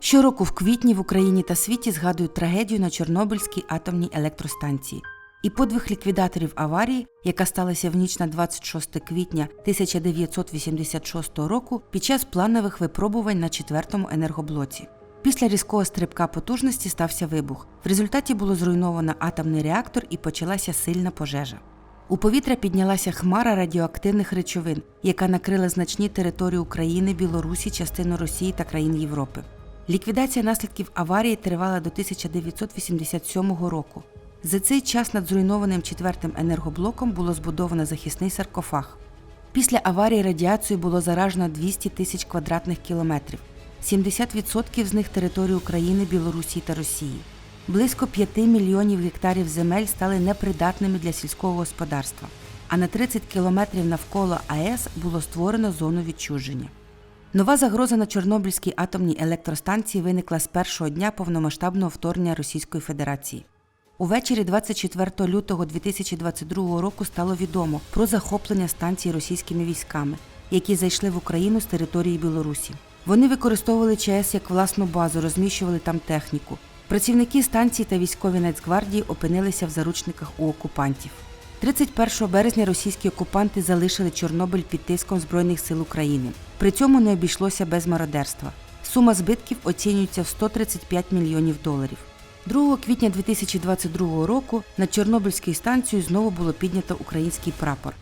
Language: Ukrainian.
Щороку в квітні в Україні та світі згадують трагедію на Чорнобильській атомній електростанції. І подвиг ліквідаторів аварії, яка сталася в ніч на 26 квітня 1986 року під час планових випробувань на четвертому енергоблоці. Після різкого стрибка потужності стався вибух. В результаті було зруйновано атомний реактор і почалася сильна пожежа. У повітря піднялася хмара радіоактивних речовин, яка накрила значні території України, Білорусі, частину Росії та країн Європи. Ліквідація наслідків аварії тривала до 1987 року. За цей час над зруйнованим четвертим енергоблоком було збудовано захисний саркофаг. Після аварії радіацією було заражено 200 тисяч квадратних кілометрів. 70% з них території України, Білорусі та Росії. Близько 5 мільйонів гектарів земель стали непридатними для сільського господарства, а на 30 кілометрів навколо АЕС було створено зону відчуження. Нова загроза на Чорнобильській атомній електростанції виникла з першого дня повномасштабного вторгнення Російської Федерації. Увечері 24 лютого 2022 року стало відомо про захоплення станції російськими військами, які зайшли в Україну з території Білорусі. Вони використовували ЧАЕС як власну базу, розміщували там техніку. Працівники станції та військові Нацгвардії опинилися в заручниках у окупантів. 31 березня російські окупанти залишили Чорнобиль під тиском Збройних сил України. При цьому не обійшлося без мародерства. Сума збитків оцінюється в 135 мільйонів доларів. 2 квітня 2022 року над Чорнобильською станцією знову було піднято український прапор.